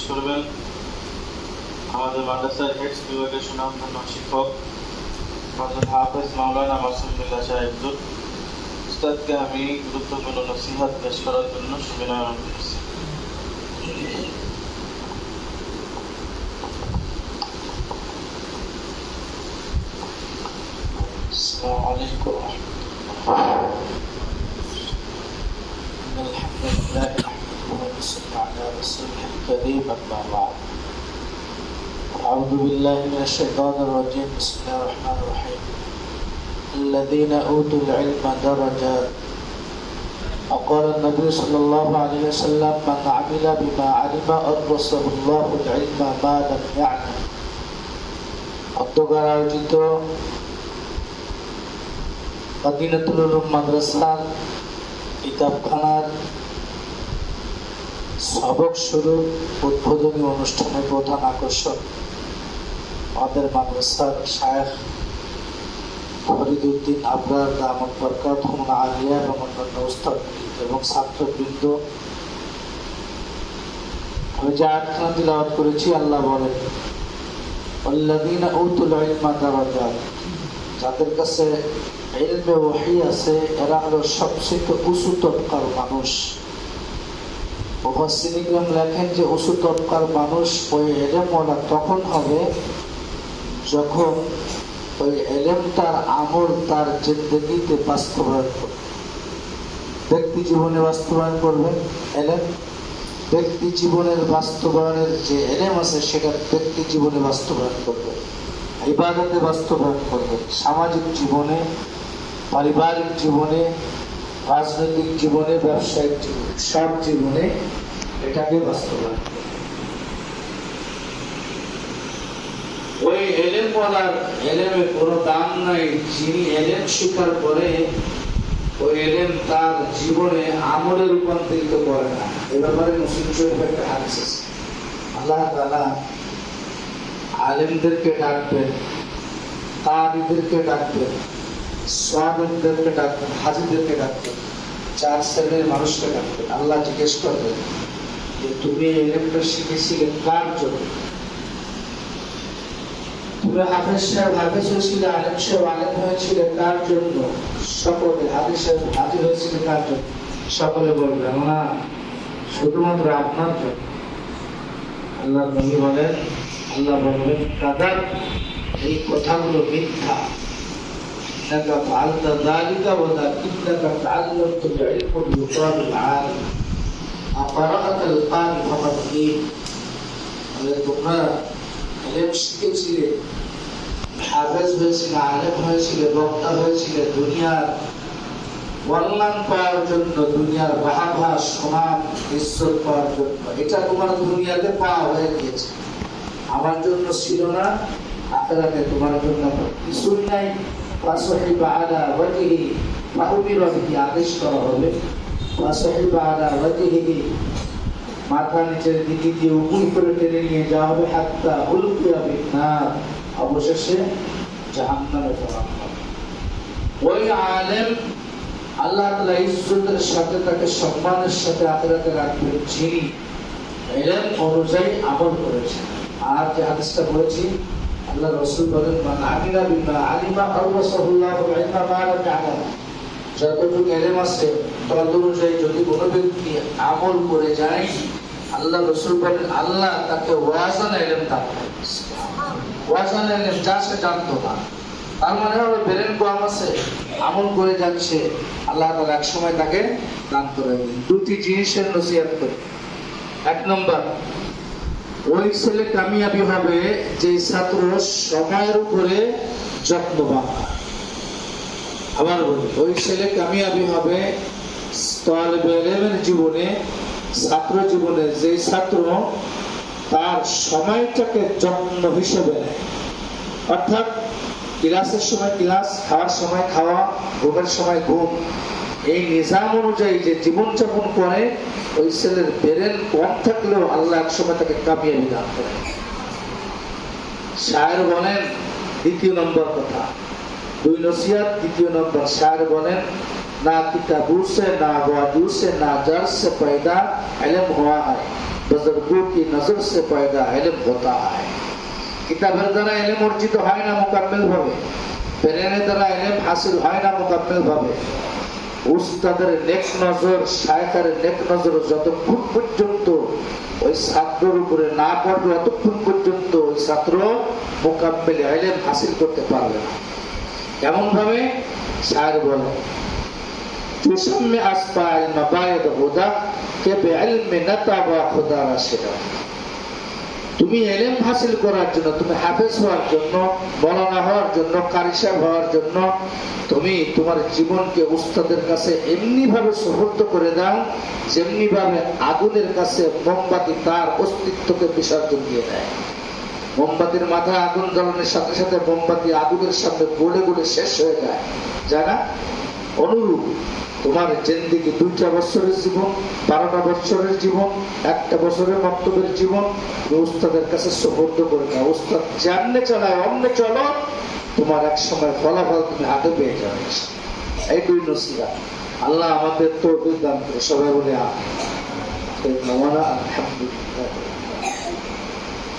পেশ করবেন আমাদের মাদ্রাসার হেডস বিভাগের সুনামধন্য শিক্ষক হজরত হাফেজ মাওলানা মাসুমুল্লাহ সাহেবুর উস্তাদকে আমি গুরুত্বপূর্ণ নসিহাত পেশ করার জন্য সুবিনয় অনুরোধ করছি السلام عليكم ونصلي على رسوله الكريم أما بعد أعوذ بالله من الشيطان الرجيم بسم الله الرحمن الرحيم الذين أوتوا العلم درجات وقال النبي صلى الله عليه وسلم من عمل بما علم أرسل الله العلم ما لم يعلم অধ্যকার আয়োজিত মদিনাতুল উলুম মাদ্রাসার কিতাবখানার সবক শুরু উদ্বোধনী অনুষ্ঠানের প্রধান আকর্ষণ আমাদের মাদ্রাসার শায়েখ ফরিদুদ্দিন আবরার দামন বরকাত, হুমনা আলিয়া এবং অন্যান্য উস্তাদ এবং ছাত্রবৃন্দ। আমি যে আটখানা দিলাওয়াত করেছি, আল্লাহ বলেন অল্লাদিন উতুল ইলমা যাদের কাছে ইলমে ওয়াহি আছে, এরা হলো সবচেয়ে উঁচু তৎকার মানুষ। মুফাসসিরিকরাম লেখেন যে উঁচু তবকার মানুষ ওই এলেম ওরা তখন হবে যখন ওই এলেমটার আমল তার জিন্দগিতে বাস্তবায়ন করবে। ব্যক্তি জীবনে বাস্তবায়ন করবে। এলেম, ব্যক্তি জীবনের বাস্তবায়নের যে এলেম আছে, সেটা ব্যক্তি জীবনে বাস্তবায়ন করবে। ইবাদতে বাস্তবায়ন করবে। সামাজিক জীবনে, পারিবারিক জীবনে রাজনৈতিক জীবনে, ব্যবসায়িক জীবনে, সব জীবনে এটাকে বাস্তবায়ন ওই বলার এলেমে কোনো দাম নাই। যিনি করে, ওই তার জীবনে আমলে রূপান্তরিত করে না। এ ব্যাপারে মুসলিম শরীফ একটা হাদিস আল্লাহ তাআলা আলেমদেরকে ডাকবেন কারিদেরকে ডাকবেন সোয়াবিনদেরকে ডাকবেন, হাজিদেরকে ডাকবেন, চার শ্রেণির মানুষকে ডাকবেন। আল্লাহ জিজ্ঞেস যে, তুমি এলেমটা শিখেছিলে কার জন্য? তুমি হাফেজ সাহেব, হাফেজ হয়েছিলে, আলেম সাহেব, আলেম হয়েছিলে কার জন্য? সকলে হাদিস সাহেব, হাজি হয়েছিল কার জন্য? সকলে বলবে, না, শুধুমাত্র আপনার জন্য। আল্লাহ নবী বলেন, আল্লাহ বলবেন, কাদার এই কথাগুলো মিথ্যা। إنك فعلت ذلك ولكنك تعلمت العلم بيقال العالم أقرأت القارئ فقد قيل বলে তোমরা এলেম শিখেছিলে হাফেজ হয়েছিল আলেম হয়েছিল বক্তা হয়েছিল দুনিয়ার কল্যাণ পাওয়ার জন্য দুনিয়ার বাহাভা সমান ঈশ্বর পাওয়ার জন্য এটা তোমার দুনিয়াতে পাওয়া হয়ে গিয়েছে আমার জন্য ছিল না আখেরাতে তোমার জন্য কিছুই নাই ফাসহিব আলা ওয়াজহি ফাউমির বিহি আদেশ করা হবে। ফাসহিব আলা ওয়াজহি মাথা নিচের দিকে দিয়ে উপর করে টেনে নিয়ে যাওয়া হবে হাত্তা উলকিয়া অবশেষে জাহান্নামে হবে ওই আলেম আল্লাহ তাআলা ইজ্জতের সাথে তাকে সম্মানের সাথে আখিরাতে রাখবেন, যিনি অনুযায়ী আমল করেছেন। আর যে হাদিসটা বলেছি আল্লাহ রসুল বলেন, মান আমিলা বিমা আলিমা আরওয়াসাহুল্লাহু ইলমা মা লাম ইয়ালাম যতটুকু এলেম আছে তদ অনুযায়ী যদি কোনো ব্যক্তি আমল করে যায়, আল্লাহ রসুল বলেন, আল্লাহ তাকে ওয়াজান এলেম করেন। ওয়াজান এলেম যা সে জানতো না তার মানে হবে ব্রেন কম আছে, আমল করে যাচ্ছে, আল্লাহ তালা এক সময় তাকে দান করে। দুটি জিনিসের নসিহত করে এক নম্বর ওই ছেলে কামিয়াবি হবে যে ছাত্র সময়ের উপরে যত্নবান আবার বলি, ওই ছেলে কামিয়াবি হবে জীবনে, ছাত্র জীবনে যে ছাত্র তার সময়টাকে যত্ন হিসেবে অর্থাৎ ক্লাসের সময় ক্লাস, খাওয়ার সময় খাওয়া, ঘুমের সময় ঘুম। এই নিজাম অনুযায়ী যে জীবনযাপন করে, ওই ছেলের বেরেন কম থাকলেও আল্লাহ একসময় তাকে কামিয়াবি বিধান করে সায়ের বলেন, দ্বিতীয় নম্বর কথা। দুই নসিয়াত দ্বিতীয় নম্বর সায়ের বলেন, না না না পয়দা এলম হওয়া হয় কি নজর সে পয়দা এলম হতা হয় কিতাবের দ্বারা এলম অর্জিত হয় না মোকাম্মেল ভাবে প্রেরণের দ্বারা এলম হাসিল হয় না মোকাম্মেল ভাবে উস্তাদের নেক নজর নেক নজর যতক্ষণ পর্যন্ত ওই উপরে না পড়বে পর্যন্ত ওই ছাত্র মোকাম্মেল হাসিল করতে পারবে না। এমনভাবে স্যার বলে, তুসম্মে আসপা আল নবায়দ হুদা কে তুমি এলেম হাসিল করার জন্য, তুমি হাফেজ হওয়ার জন্য বলানা হওয়ার জন্য কারিসাব হওয়ার জন্য, তুমি তোমার জীবনকে উস্তাদের কাছে এমনি ভাবে সুহূর্ত করে দাও যেমনি ভাবে আগুনের কাছে মোমবাতি তার অস্তিত্বকে বিসর্জন দিয়ে দেয়। মোমবাতির মাথায় আগুন জ্বালানোর সাথে সাথে মোমবাতি আগুনের সামনে গড়ে গড়ে শেষ হয়ে যায়। জানা অনুরূপ। তোমার জেন্দিগি দুইটা বছরের জীবন, বারোটা বছরের জীবন, একটা বছরের বক্তব্যের জীবন তুমি উস্তাদের কাছে সুবদ্ধ করে দাও উস্তাদ, জানলে চালায় অন্য চলো, তোমার এক সময় ফলাফল তুমি হাতে পেয়ে যাবে। এই দুই নসিরা আল্লাহ আমাদের তো দান সবাই বলে আলহামদুলিল্লাহ।